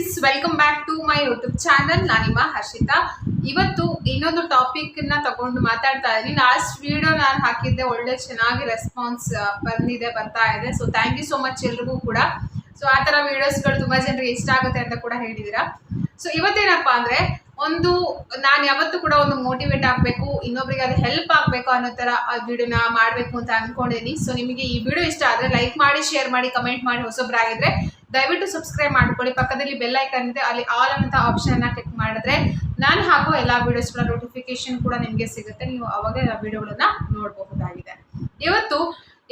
Friends welcome back to my YouTube channel ನಾನಿಮ್ಮ Harshita. ಇವತ್ತು ಇನ್ನೊಂದು ಟಾಪಿಕ್ನ ತಗೊಂಡು ಮಾತಾಡ್ತಾ ಇದ್ದೀನಿ. ಲಾಸ್ಟ್ ವಿಡಿಯೋ ನಾನು ಹಾಕಿದ್ದೆ, ಒಳ್ಳೆ ಚೆನ್ನಾಗಿ ರೆಸ್ಪಾನ್ಸ್ ಬಂದಿದೆ, ಬರ್ತಾ ಇದೆ. So thank you so much ಎಲ್ರಿಗೂ ಕೂಡ. ಸೊ ಆ ಥರ ವಿಡಿಯೋಸ್ಗಳು ತುಂಬಾ ಜನರಿಗೆ ಇಷ್ಟ ಆಗುತ್ತೆ ಅಂತ ಕೂಡ ಹೇಳಿದ್ದೀರಾ ಸೊ ಇವತ್ತೇನಪ್ಪಾ ಅಂದ್ರೆ, ಒಂದು, ನಾನು ಯಾವತ್ತು ಕೂಡ ಒಂದು ಮೋಟಿವೇಟ್ ಆಗಬೇಕು, ಇನ್ನೊಬ್ರಿಗೆ ಅದು ಹೆಲ್ಪ್ ಆಗಬೇಕು ಅನ್ನೋ ಥರ ಆ ವಿಡಿಯೋನ ಮಾಡಬೇಕು ಅಂತ ಅಂದ್ಕೊಂಡಿದ್ದೀನಿ ಸೊ ನಿಮಗೆ ಈ ವಿಡಿಯೋ ಇಷ್ಟ ಆದರೆ ಲೈಕ್ ಮಾಡಿ ಶೇರ್ ಮಾಡಿ ಕಮೆಂಟ್ ಮಾಡಿ ಹೊಸೊಬ್ಬರಾಗಿದ್ರೆ ದಯವಿಟ್ಟು ಸಬ್ಸ್ಕ್ರೈಬ್ ಮಾಡ್ಕೊಳ್ಳಿ. ಪಕ್ಕದಲ್ಲಿ ಬೆಲ್ ಐಕನ್ ಇದೆ, ಅಲ್ಲಿ ಆಲ್ ಅಂತ ಆಪ್ಷನ್ನ ಕ್ಲಿಕ್ ಮಾಡಿದ್ರೆ ನಾನು ಹಾಕೋ ಎಲ್ಲ ವಿಡಿಯೋಸ್ಗಳ ನೋಟಿಫಿಕೇಶನ್ ಕೂಡ ನಿಮಗೆ ಸಿಗುತ್ತೆ. ನೀವು ಅವಾಗ ಆ ವಿಡಿಯೋಗಳನ್ನ ನೋಡಬಹುದಾಗಿದೆ. ಇವತ್ತು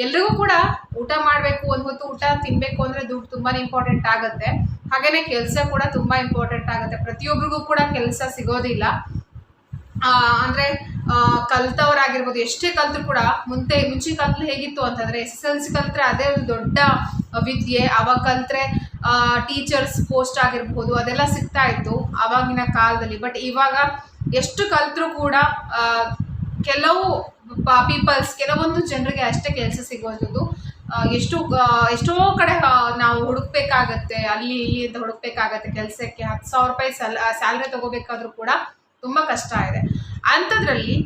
ಎಲ್ರಿಗೂ ಕೂಡ ಊಟ ಮಾಡಬೇಕು ಒಂದು ಹೊತ್ತು ಊಟ ತಿನ್ಬೇಕು ಅಂದ್ರೆ ದುಡ್ಡು ತುಂಬಾ ಇಂಪಾರ್ಟೆಂಟ್ ಆಗುತ್ತೆ. ಹಾಗೇನೆ ಕೆಲಸ ಕೂಡ ತುಂಬಾ ಇಂಪಾರ್ಟೆಂಟ್ ಆಗುತ್ತೆ. ಪ್ರತಿಯೊಬ್ಬರಿಗೂ ಕೂಡ ಕೆಲಸ ಸಿಗೋದಿಲ್ಲ. ಅಂದ್ರೆ ಕಲ್ತವ್ರಾಗಿರ್ಬೋದು. ಎಷ್ಟೇ ಕಲ್ತರು ಕೂಡ ಮುಂದೆ ಮುಂಚಿನ ಕಾಲದಲ್ಲಿ ಹೇಗಿತ್ತು ಅಂತಂದ್ರೆ ಎಸ್ ಎಸ್ ಎಲ್ ಸಿ ಕಲ್ತ್ರೆ ಅದೇ ಒಂದು ದೊಡ್ಡ ವಿದ್ಯೆ. ಅವಾಗ ಕಲ್ತ್ರೆ ಟೀಚರ್ಸ್ ಪೋಸ್ಟ್ ಆಗಿರ್ಬೋದು, ಅದೆಲ್ಲ ಸಿಗ್ತಾ ಇತ್ತು ಅವಾಗಿನ ಕಾಲದಲ್ಲಿ. ಬಟ್ ಇವಾಗ ಎಷ್ಟು ಕಲ್ತರು ಕೂಡ ಕೆಲವು ಪೀಪಲ್ಸ್ ಕೆಲವೊಂದು ಜನರಿಗೆ ಅಷ್ಟೇ ಕೆಲಸ ಸಿಗುವಂಥದ್ದು. ಎಷ್ಟು ಎಷ್ಟೋ ಕಡೆ ನಾವು ಹುಡುಕ್ಬೇಕಾಗತ್ತೆ, ಅಲ್ಲಿ, ಇಲ್ಲಿ ಅಂತ ಹುಡುಕ್ಬೇಕಾಗತ್ತೆ ಕೆಲಸಕ್ಕೆ. ಹತ್ತು ಸಾವಿರ ರೂಪಾಯಿ ಸಲ್ ಸ್ಯಾಲ್ರಿ ತಗೋಬೇಕಾದ್ರೂ ಕೂಡ ತುಂಬ ಕಷ್ಟ ಇದೆ ಅಂಥದ್ರಲ್ಲಿ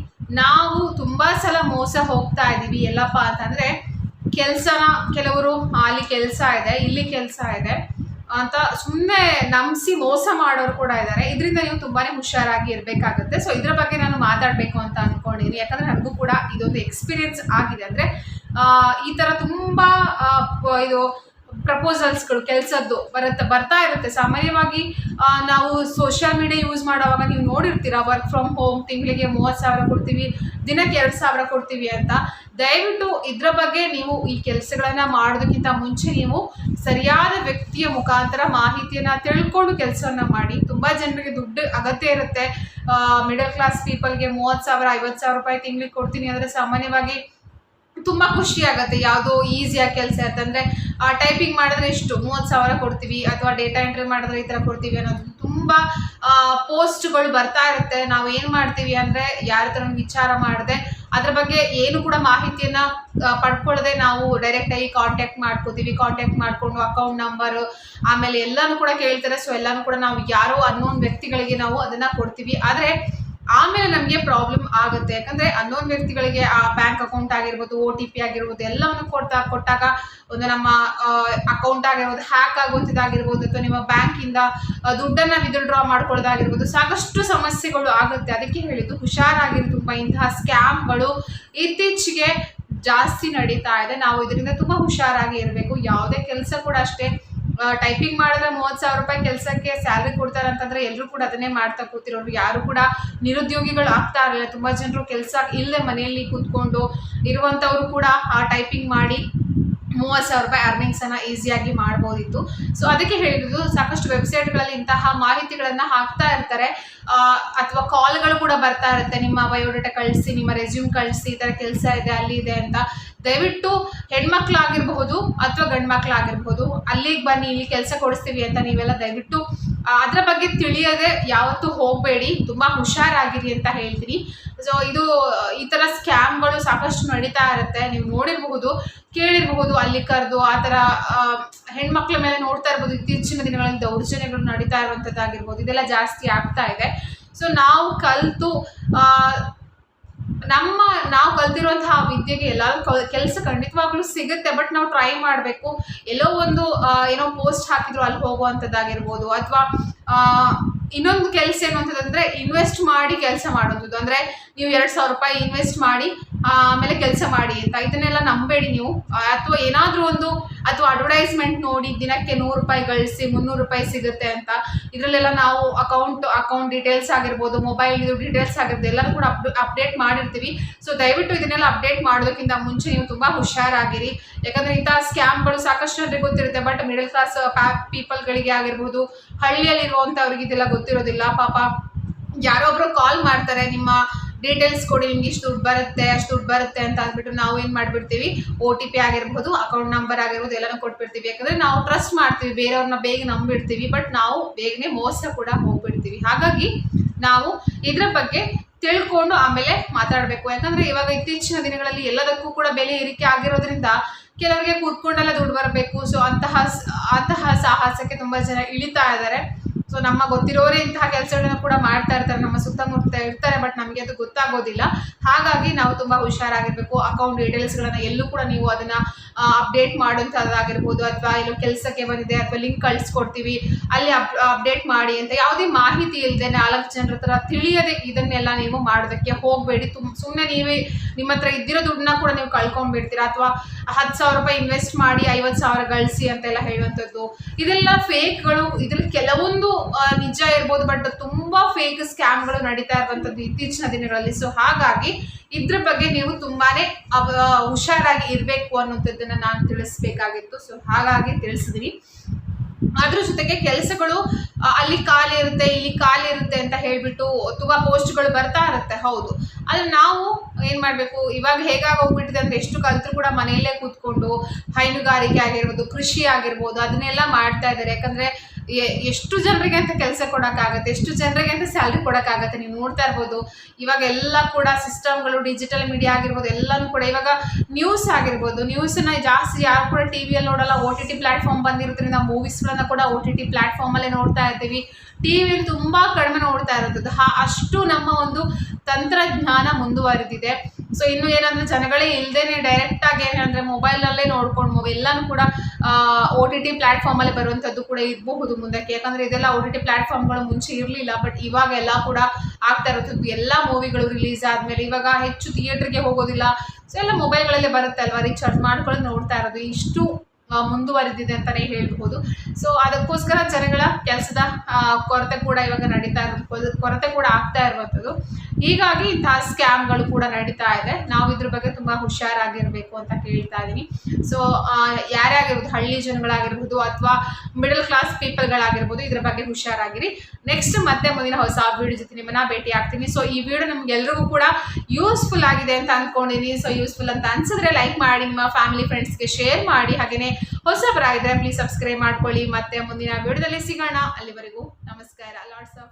ನಾವು ತುಂಬ ಸಲ ಮೋಸ ಹೋಗ್ತಾ ಇದ್ದೀವಿ ಎಲ್ಲಪ್ಪ ಅಂತಂದರೆ ಕೆಲಸನ, ಕೆಲವರು ಅಲ್ಲಿ ಕೆಲಸ ಇದೆ, ಇಲ್ಲಿ ಕೆಲಸ ಇದೆ ಅಂತ ಸುಮ್ಮನೆ ನಂಬಿಸಿ ಮೋಸ ಮಾಡೋರು ಕೂಡ ಇದ್ದಾರೆ. ಇದರಿಂದ ನೀವು ತುಂಬಾ ಹುಷಾರಾಗಿ ಇರಬೇಕಾಗುತ್ತೆ. ಸೊ ಇದ್ರ ಬಗ್ಗೆ ನಾನು ಮಾತಾಡಬೇಕು ಅಂತ ಅಂದ್ಕೊಂಡಿದ್ದೀನಿ ಯಾಕಂದರೆ ನನಗೂ ಕೂಡ ಇದೊಂದು ಎಕ್ಸ್ಪೀರಿಯನ್ಸ್ ಆಗಿದೆ. ಅಂದರೆ ಈ ಥರ ತುಂಬ ಇದು ಪ್ರಪೋಸಲ್ಸ್ಗಳು ಕೆಲಸದ್ದು ಬರುತ್ತೆ, ಬರ್ತಾ ಇರುತ್ತೆ. ಸಾಮಾನ್ಯವಾಗಿ ನಾವು ಸೋಷಿಯಲ್ ಮೀಡಿಯಾ ಯೂಸ್ ಮಾಡೋವಾಗ ನೀವು ನೋಡಿರ್ತೀರಾ ವರ್ಕ್ ಫ್ರಮ್ ಹೋಮ್ ತಿಂಗಳಿಗೆ ಮೂವತ್ತು ಸಾವಿರ ಕೊಡ್ತೀವಿ, ದಿನಕ್ಕೆ ಎರಡು ಸಾವಿರ ಕೊಡ್ತೀವಿ ಅಂತ. ದಯವಿಟ್ಟು ಇದರ ಬಗ್ಗೆ ನೀವು ಈ ಕೆಲಸಗಳನ್ನು ಮಾಡೋದಕ್ಕಿಂತ ಮುಂಚೆ ನೀವು ಸರಿಯಾದ ವ್ಯಕ್ತಿಯ ಮುಖಾಂತರ ಮಾಹಿತಿಯನ್ನ ತಿಳ್ಕೊಂಡು ಕೆಲಸವನ್ನ ಮಾಡಿ. ತುಂಬಾ ಜನರಿಗೆ ದುಡ್ಡು ಅಗತ್ಯ ಇರುತ್ತೆ. ಮಿಡಲ್ ಕ್ಲಾಸ್ ಪೀಪಲ್ಗೆ ಮೂವತ್ತು ಸಾವಿರ, ಐವತ್ತು ಸಾವಿರ ರೂಪಾಯಿ ತಿಂಗಳಿಗೆ ಕೊಡ್ತೀನಿ ಅಂದರೆ ಸಾಮಾನ್ಯವಾಗಿ ತುಂಬಾ ಖುಷಿ ಆಗುತ್ತೆ. ಯಾವುದೋ ಈಸಿಯಾಗಿ ಕೆಲಸ ಅಂತಂದ್ರೆ ಟೈಪಿಂಗ್ ಮಾಡಿದ್ರೆ ಇಷ್ಟು, ಮೂವತ್ತು ಸಾವಿರ ಕೊಡ್ತೀವಿ ಅಥವಾ ಡೇಟಾ ಎಂಟ್ರಿ ಮಾಡಿದ್ರೆ ಈ ಥರ ಕೊಡ್ತೀವಿ ಅನ್ನೋದು ತುಂಬ ಪೋಸ್ಟ್ಗಳು ಬರ್ತಾ ಇರುತ್ತೆ. ನಾವು ಏನು ಮಾಡ್ತೀವಿ ಅಂದರೆ, ಯಾರ ಹತ್ರ ವಿಚಾರ ಮಾಡದೆ, ಅದ್ರ ಬಗ್ಗೆ ಏನು ಕೂಡ ಮಾಹಿತಿಯನ್ನು ಪಡ್ಕೊಳ್ಳದೆ ನಾವು ಡೈರೆಕ್ಟಾಗಿ ಕಾಂಟ್ಯಾಕ್ಟ್ ಮಾಡ್ಕೋತೀವಿ. ಕಾಂಟ್ಯಾಕ್ಟ್ ಮಾಡಿಕೊಂಡು ಅಕೌಂಟ್ ನಂಬರು ಆಮೇಲೆ ಎಲ್ಲನೂ ಕೂಡ ಕೇಳ್ತಾರೆ. ಸೊ ಎಲ್ಲನೂ ಕೂಡ ನಾವು ಯಾರೋ ಅನ್ನೋನ್ ವ್ಯಕ್ತಿಗಳಿಗೆ ನಾವು ಅದನ್ನು ಕೊಡ್ತೀವಿ. ಆದ್ರೆ ಆಮೇಲೆ ನಮಗೆ ಪ್ರಾಬ್ಲಮ್ ಆಗುತ್ತೆ. ಯಾಕಂದ್ರೆ ಅನ್ನೋನ್ ವ್ಯಕ್ತಿಗಳಿಗೆ ಆ ಬ್ಯಾಂಕ್ ಅಕೌಂಟ್ ಆಗಿರ್ಬೋದು ಒ ಟಿ ಪಿ ಆಗಿರ್ಬೋದು, ಎಲ್ಲವನ್ನು ಕೊಡ್ತಾ, ಕೊಟ್ಟಾಗ ಒಂದು ನಮ್ಮ ಅಕೌಂಟ್ ಆಗಿರ್ಬೋದು ಹ್ಯಾಕ್ ಆಗುತ್ತಿದ್ದಾಗಿರ್ಬೋದು ಅಥವಾ ನಿಮ್ಮ ಬ್ಯಾಂಕಿಂದ ದುಡ್ಡನ್ನ ವಿತ್ಡ್ರಾ ಮಾಡ್ಕೊಳ್ಳೋದಾಗಿರ್ಬೋದು, ಸಾಕಷ್ಟು ಸಮಸ್ಯೆಗಳು ಆಗುತ್ತೆ. ಅದಕ್ಕೆ ಹೇಳಿದ್ದು ಹುಷಾರಾಗಿರಿ ತುಂಬ. ಇಂತಹ ಸ್ಕ್ಯಾಮ್ಗಳು ಇತ್ತೀಚೆಗೆ ಜಾಸ್ತಿ ನಡೀತಾ ಇದೆ. ನಾವು ಇದರಿಂದ ತುಂಬ ಹುಷಾರಾಗಿ ಇರಬೇಕು. ಯಾವುದೇ ಕೆಲಸ ಕೂಡ ಅಷ್ಟೇ. ಟೈಪಿಂಗ್ ಮಾಡಿದ್ರೆ ಮೂವತ್ತು ಸಾವಿರ ರೂಪಾಯಿ ಕೆಲಸಕ್ಕೆ ಸ್ಯಾಲ್ರಿ ಕೊಡ್ತಾರೆ ಅಂತಂದ್ರೆ ಎಲ್ಲರೂ ಕೂಡ ಅದನ್ನೇ ಮಾಡ್ತಾ ಕೂತಿರೋರು. ಯಾರು ಕೂಡ ನಿರುದ್ಯೋಗಿಗಳು ಆಗ್ತಾ ಇರಲಿಲ್ಲ. ತುಂಬಾ ಜನರು ಕೆಲಸ ಇಲ್ಲದೆ ಮನೆಯಲ್ಲಿ ಕೂತ್ಕೊಂಡು ಇರುವಂತವ್ರು ಕೂಡ ಆ ಟೈಪಿಂಗ್ ಮಾಡಿ ಮೂವತ್ತು ಸಾವಿರ ರೂಪಾಯಿ ಅರ್ನಿಂಗ್ಸ್ ಅನ್ನ ಈಸಿಯಾಗಿ ಮಾಡ್ಬೋದಿತ್ತು. ಸೊ ಅದಕ್ಕೆ ಹೇಳಿರೋದು ಸಾಕಷ್ಟು ವೆಬ್ಸೈಟ್ಗಳಲ್ಲಿ ಇಂತಹ ಮಾಹಿತಿಗಳನ್ನು ಹಾಕ್ತಾ ಇರ್ತಾರೆ. ಅಥವಾ ಕಾಲ್ಗಳು ಕೂಡ ಬರ್ತಾ ಇರುತ್ತೆ. ನಿಮ್ಮ ಬಯೋಡೇಟಾ ಕಳಿಸಿ, ನಿಮ್ಮ ರೆಸ್ಯೂಮ್ ಕಳಿಸಿ, ಈ ಥರ ಕೆಲಸ ಇದೆ, ಅಲ್ಲಿ ಇದೆ ಅಂತ. ದಯವಿಟ್ಟು ಹೆಣ್ಮಕ್ಳಾಗಿರ್ಬಹುದು ಅಥವಾ ಗಂಡು ಮಕ್ಳಾಗಿರ್ಬಹುದು ಅಲ್ಲಿಗೆ ಬನ್ನಿ, ಇಲ್ಲಿ ಕೆಲಸ ಕೊಡಿಸ್ತೀವಿ ಅಂತ ನೀವೆಲ್ಲ ದಯವಿಟ್ಟು ಅದರ ಬಗ್ಗೆ ತಿಳಿಯದೆ ಯಾವತ್ತೂ ಹೋಗಬೇಡಿ, ತುಂಬಾ ಹುಷಾರಾಗಿರಿ ಅಂತ ಹೇಳ್ತೀನಿ. ಸೊ ಇದು, ಈ ಥರ ಸ್ಕ್ಯಾಮ್ಗಳು ಸಾಕಷ್ಟು ನಡೀತಾ ಇರುತ್ತೆ. ನೀವು ನೋಡಿರಬಹುದು, ಕೇಳಿರಬಹುದು ಅಲ್ಲಿ ಕರೆದು, ಆ ಥರ ಹೆಣ್ಮಕ್ಳ ಮೇಲೆ ನೋಡ್ತಾ ಇರ್ಬೋದು. ಇತ್ತೀಚಿನ ದಿನಗಳಲ್ಲಿ ದೌರ್ಜನ್ಯಗಳು ನಡೀತಾ ಇರುವಂಥದ್ದಾಗಿರ್ಬೋದು ಇದೆಲ್ಲ ಜಾಸ್ತಿ ಆಗ್ತಾ ಇದೆ. ಸೊ ನಾವು ಕಲಿತು ನಮ್ಮ, ನಾವು ಕಲ್ತಿರುವಂತಹ ವಿದ್ಯೆಗೆ ಎಲ್ಲಾದ್ರೂ ಕೆಲಸ ಖಂಡಿತವಾಗ್ಲೂ ಸಿಗುತ್ತೆ ಬಟ್ ನಾವು ಟ್ರೈ ಮಾಡಬೇಕು. ಎಲ್ಲೋ ಒಂದು ಏನೋ ಪೋಸ್ಟ್ ಹಾಕಿದ್ರು ಅಲ್ಲಿ ಹೋಗುವಂಥದ್ದಾಗಿರ್ಬೋದು ಅಥವಾ ಇನ್ನೊಂದು ಕೆಲಸ ಏನು ಅಂತಂದ್ರೆ ಇನ್ವೆಸ್ಟ್ ಮಾಡಿ ಕೆಲಸ ಮಾಡೋದು ಅಂದ್ರೆ ನೀವು ಎರಡು ಸಾವಿರ ರೂಪಾಯಿ ಇನ್ವೆಸ್ಟ್ ಮಾಡಿ, ಆಮೇಲೆ ಕೆಲಸ ಮಾಡಿ ಅಂತ. ಇದನ್ನೆಲ್ಲ ನಂಬೇಡಿ ನೀವು. ಅಥವಾ ಏನಾದರೂ ಒಂದು ಅಥವಾ ಅಡ್ವರ್ಟೈಸ್ಮೆಂಟ್ ನೋಡಿ ದಿನಕ್ಕೆ ನೂರು ರೂಪಾಯಿ ಗಳಿಸಿ, ಮುನ್ನೂರು ರೂಪಾಯಿ ಸಿಗುತ್ತೆ ಅಂತ. ಇದರಲ್ಲೆಲ್ಲ ನಾವು ಅಕೌಂಟ್ ಅಕೌಂಟ್ ಡೀಟೇಲ್ಸ್ ಆಗಿರ್ಬೋದು ಮೊಬೈಲ್ ಡೀಟೇಲ್ಸ್ ಆಗಿರ್ಬೋದು, ಎಲ್ಲನೂ ಕೂಡ ಅಪ್ ಅಪ್ಡೇಟ್ ಮಾಡಿರ್ತೀವಿ. ಸೊ ದಯವಿಟ್ಟು ಇದನ್ನೆಲ್ಲ ಅಪ್ಡೇಟ್ ಮಾಡೋದಕ್ಕಿಂತ ಮುಂಚೆ ನೀವು ತುಂಬ ಹುಷಾರಾಗಿರಿ. ಯಾಕಂದ್ರೆ ಇಂಥ ಸ್ಕ್ಯಾಮ್ಗಳು ಸಾಕಷ್ಟು ಜನರಿಗೆ ಗೊತ್ತಿರುತ್ತೆ ಬಟ್ ಮಿಡಲ್ ಕ್ಲಾಸ್ ಪೀಪಲ್ಗಳಿಗೆ ಆಗಿರ್ಬೋದು ಹಳ್ಳಿಯಲ್ಲಿರುವಂಥವ್ರಿಗೆ ಇದೆಲ್ಲ ಗೊತ್ತಿರೋದಿಲ್ಲ. ಪಾಪ ಯಾರೋ ಒಬ್ರು ಕಾಲ್ ಮಾಡ್ತಾರೆ, ನಿಮ್ಮ ಡೀಟೇಲ್ಸ್ ಕೊಡಿ, ನಿಮ್ಗೆ ಇಷ್ಟು ದುಡ್ಡು ಬರುತ್ತೆ, ಅಷ್ಟು ದುಡ್ಡು ಬರುತ್ತೆ ಅಂತ ಅಂದ್ಬಿಟ್ಟು ನಾವು ಏನು ಮಾಡಿಬಿಡ್ತೀವಿ? ಒ ಟಿ ಪಿ ಆಗಿರ್ಬೋದು ಅಕೌಂಟ್ ನಂಬರ್ ಆಗಿರ್ಬೋದು, ಎಲ್ಲನೂ ಕೊಟ್ಬಿಡ್ತೀವಿ. ಯಾಕಂದ್ರೆ ನಾವು ಟ್ರಸ್ಟ್ ಮಾಡ್ತೀವಿ, ಬೇರೆಯವ್ರನ್ನ ಬೇಗ ನಂಬಿಡ್ತೀವಿ ಬಟ್ ನಾವು ಬೇಗನೆ ಮೋಸ ಕೂಡ ಹೋಗ್ಬಿಡ್ತೀವಿ. ಹಾಗಾಗಿ ನಾವು ಇದರ ಬಗ್ಗೆ ತಿಳ್ಕೊಂಡು ಆಮೇಲೆ ಮಾತಾಡಬೇಕು. ಯಾಕಂದ್ರೆ ಇವಾಗ ಇತ್ತೀಚಿನ ದಿನಗಳಲ್ಲಿ ಎಲ್ಲದಕ್ಕೂ ಕೂಡ ಬೆಲೆ ಏರಿಕೆ ಆಗಿರೋದ್ರಿಂದ ಕೆಲವರಿಗೆ ಕೂತ್ಕೊಂಡೆಲ್ಲ ದುಡ್ಡು ಬರಬೇಕು. ಸೊ ಅಂತಹ ಅಂತಹ ಸಾಹಸಕ್ಕೆ ತುಂಬ ಜನ ಇಳಿತಾ ಇದ್ದಾರೆ. ಸೊ ನಮ್ಮ ಗೊತ್ತಿರೋರೇ ಇಂತಹ ಕೆಲಸಗಳನ್ನ ಕೂಡ ಮಾಡ್ತಾ ಇರ್ತಾರೆ, ನಮ್ಮ ಸುತ್ತಮುತ್ತ ಇರ್ತಾರೆ ಬಟ್ ನಮಗೆ ಅದು ಗೊತ್ತಾಗೋದಿಲ್ಲ. ಹಾಗಾಗಿ ನಾವು ತುಂಬ ಹುಷಾರಾಗಿರ್ಬೇಕು. ಅಕೌಂಟ್ ಡೀಟೇಲ್ಸ್ಗಳನ್ನ ಎಲ್ಲೂ ಕೂಡ ನೀವು ಅದನ್ನ ಅಪ್ಡೇಟ್ ಮಾಡುವಂಥದ್ದಾಗಿರ್ಬೋದು ಅಥವಾ ಎಲ್ಲೋ ಕೆಲಸಕ್ಕೆ ಬಂದಿದೆ, ಅಥವಾ ಲಿಂಕ್ ಕಳಿಸ್ಕೊಡ್ತೀವಿ, ಅಲ್ಲಿ ಅಪ್ ಅಪ್ಡೇಟ್ ಮಾಡಿ ಅಂತ ಯಾವುದೇ ಮಾಹಿತಿ ಇಲ್ಲದೆ ನಾಲ್ಕು ಜನರ ಹತ್ರ ತಿಳಿಯದೆ ಇದನ್ನೆಲ್ಲ ನೀವು ಮಾಡೋದಕ್ಕೆ ಹೋಗಬೇಡಿ. ತುಂಬ ಸುಮ್ಮನೆ ನೀವೇ ನಿಮ್ಮ ಹತ್ರ ಇದ್ದಿರೋ ದುಡ್ಡನ್ನ ಕೂಡ ನೀವು ಕಳ್ಕೊಂಡ್ಬಿಡ್ತೀರಾ? ಅಥವಾ ಹತ್ತು ಸಾವಿರ ರೂಪಾಯಿ ಇನ್ವೆಸ್ಟ್ ಮಾಡಿ ಐವತ್ತು ಸಾವಿರ ಗಳಿಸಿ ಅಂತೆಲ್ಲ ಹೇಳುವಂಥದ್ದು. ಇದೆಲ್ಲ ಫೇಕ್ಗಳು ಇದ್ರಲ್ಲಿ ಕೆಲವೊಂದು ನಿಜ ಇರ್ಬೋದು ಬಟ್ ತುಂಬಾ ಫೇಕ್ ಸ್ಕ್ಯಾಮ್ಗಳು ನಡೀತಾ ಇರುವಂಥದ್ದು ಇತ್ತೀಚಿನ ದಿನಗಳಲ್ಲಿ. ಸೊ ಹಾಗಾಗಿ ಇದ್ರ ಬಗ್ಗೆ ನೀವು ತುಂಬಾನೇ ಹುಷಾರಾಗಿ ಇರಬೇಕು ಅನ್ನೋಂಥದ್ದನ್ನ ನಾನು ತಿಳಿಸ್ಬೇಕಾಗಿತ್ತು. ಸೊ ಹಾಗಾಗಿ ತಿಳಿಸಿದೀನಿ. ಅದ್ರ ಜೊತೆಗೆ ಕೆಲಸಗಳು ಅಲ್ಲಿ ಖಾಲಿ ಇರುತ್ತೆ, ಇಲ್ಲಿ ಖಾಲಿ ಇರುತ್ತೆ ಅಂತ ಹೇಳ್ಬಿಟ್ಟು ತುಂಬಾ ಪೋಸ್ಟ್ಗಳು ಬರ್ತಾ ಇರುತ್ತೆ, ಹೌದು. ಆದ್ರೆ ನಾವು ಏನ್ ಮಾಡ್ಬೇಕು? ಇವಾಗ ಹೇಗಾಗಿ ಹೋಗ್ಬಿಟ್ಟಿದೆ ಅಂದ್ರೆ ಎಷ್ಟು ಕಲ್ತ್ರು ಕೂಡ ಮನೆಯಲ್ಲೇ ಕೂತ್ಕೊಂಡು ಹೈನುಗಾರಿಕೆ ಆಗಿರ್ಬೋದು, ಕೃಷಿ ಆಗಿರ್ಬೋದು, ಅದನ್ನೆಲ್ಲ ಮಾಡ್ತಾ ಇದ್ದಾರೆ. ಯಾಕಂದ್ರೆ ಎಷ್ಟು ಜನರಿಗೆ ಅಂತ ಕೆಲಸ ಕೊಡೋಕ್ಕಾಗತ್ತೆ, ಎಷ್ಟು ಜನರಿಗೆ ಅಂತ ಸ್ಯಾಲ್ರಿ ಕೊಡೋಕ್ಕಾಗತ್ತೆ, ನೀವು ನೋಡ್ತಾ ಇರ್ಬೋದು. ಇವಾಗ ಎಲ್ಲ ಕೂಡ ಸಿಸ್ಟಮ್ಗಳು ಡಿಜಿಟಲ್ ಮೀಡಿಯಾ ಆಗಿರ್ಬೋದು, ಎಲ್ಲನೂ ಕೂಡ ಇವಾಗ ನ್ಯೂಸ್ ಆಗಿರ್ಬೋದು. ನ್ಯೂಸನ್ನ ಜಾಸ್ತಿ ಯಾರು ಕೂಡ ಟಿ ವಿಯಲ್ಲಿ ನೋಡಲ್ಲ. ಓ ಟಿ ಟಿ ಪ್ಲಾಟ್ಫಾರ್ಮ್ ಬಂದಿರೋದ್ರಿಂದ ಮೂವೀಸ್ಗಳನ್ನ ಕೂಡ ಓ ಟಿ ಟಿ ಪ್ಲಾಟ್ಫಾರ್ಮಲ್ಲೇ ನೋಡ್ತಾ ಇರ್ತೀವಿ. ಟಿ ವಿಯಲ್ಲಿ ತುಂಬ ಕಡಿಮೆ ನೋಡ್ತಾ ಇರೋದು ಅಷ್ಟು ನಮ್ಮ ಒಂದು ತಂತ್ರಜ್ಞಾನ ಮುಂದುವರೆದಿದೆ. ಸೊ ಇನ್ನು ಏನಂದ್ರೆ ಜನಗಳೇ ಇಲ್ದೇನೆ ಡೈರೆಕ್ಟ್ ಆಗಿ ಏನಂದ್ರೆ ಮೊಬೈಲಲ್ಲೇ ನೋಡ್ಕೊಂಡು ಮೊಬೈಲ್ ಎಲ್ಲಾನು ಕೂಡ ಓ ಟಿ ಟಿ ಪ್ಲಾಟ್ಫಾರ್ಮಲ್ಲಿ ಬರುವಂಥದ್ದು ಕೂಡ ಇರಬಹುದು ಮುಂದಕ್ಕೆ. ಯಾಕಂದ್ರೆ ಇದೆಲ್ಲ ಓ ಟಿ ಟಿ ಪ್ಲಾಟ್ಫಾರ್ಮ್ಗಳು ಮುಂಚೆ ಇರಲಿಲ್ಲ ಬಟ್ ಇವಾಗ ಎಲ್ಲ ಕೂಡ ಆಗ್ತಾ ಇರೋದು ಎಲ್ಲ ಮೂವಿಗಳು ರಿಲೀಸ್ ಆದಮೇಲೆ ಇವಾಗ ಹೆಚ್ಚು ಥಿಯೇಟ್ರಿಗೆ ಹೋಗೋದಿಲ್ಲ. ಸೊ ಎಲ್ಲ ಮೊಬೈಲ್ಗಳಲ್ಲೇ ಬರುತ್ತೆ ಅಲ್ವಾ ರೀಚಾರ್ಜ್ ಮಾಡ್ಕೊಳ್ಳೋದು ನೋಡ್ತಾ ಇರೋದು. ಇಷ್ಟು ಮುಂದುವರೆದಿದೆ ಅಂತಲೇ ಹೇಳ್ಬಹುದು. ಸೊ ಅದಕ್ಕೋಸ್ಕರ ಜನಗಳ ಕೆಲಸದ ಕೊರತೆ ಕೂಡ ಇವಾಗ ನಡೀತಾ ಇರೋದು ಕೊರತೆ ಕೂಡ ಆಗ್ತಾ ಇರುವಂಥದ್ದು. ಹೀಗಾಗಿ ಇಂತಹ ಸ್ಕ್ಯಾಮ್ಗಳು ಕೂಡ ನಡೀತಾ ಇದೆ. ನಾವು ಇದ್ರ ಬಗ್ಗೆ ತುಂಬ ಹುಷಾರಾಗಿರ್ಬೇಕು ಅಂತ ಕೇಳ್ತಾ ಇದ್ದೀನಿ ಸೊ ಯಾರೇ ಆಗಿರ್ಬೋದು ಹಳ್ಳಿ ಜನಗಳಾಗಿರ್ಬೋದು ಅಥವಾ ಮಿಡಲ್ ಕ್ಲಾಸ್ ಪೀಪಲ್ಗಳಾಗಿರ್ಬೋದು ಇದ್ರ ಬಗ್ಗೆ ಹುಷಾರಾಗಿರಿ. ನೆಕ್ಸ್ಟ್ ಮತ್ತೆ ಮುಂದಿನ ಹೊಸ ವಿಡಿಯೋ ಜೊತೆ ನಿಮ್ಮನ್ನ ಭೇಟಿ ಆಗ್ತೀನಿ. ಸೊ ಈ ವಿಡಿಯೋ ನಮ್ಗೆಲ್ರಿಗೂ ಕೂಡ ಯೂಸ್ಫುಲ್ ಆಗಿದೆ ಅಂತ ಅನ್ಕೊಂಡಿನಿ ಸೊ ಯೂಸ್ಫುಲ್ ಅಂತ ಅನ್ಸಿದ್ರೆ ಲೈಕ್ ಮಾಡಿ, ನಿಮ್ಮ ಫ್ಯಾಮಿಲಿ ಫ್ರೆಂಡ್ಸ್ಗೆ ಶೇರ್ ಮಾಡಿ. ಹಾಗೆಯೇ ಹೊಸಬರಾಗಿದ್ದರೆ ಪ್ಲೀಸ್ ಸಬ್ಸ್ಕ್ರೈಬ್ ಮಾಡ್ಕೊಳ್ಳಿ. ಮತ್ತೆ ಮುಂದಿನ ವಿಡಿಯೋದಲ್ಲಿ ಸಿಗೋಣ. ಅಲ್ಲಿವರೆಗೂ ನಮಸ್ಕಾರ. Lots of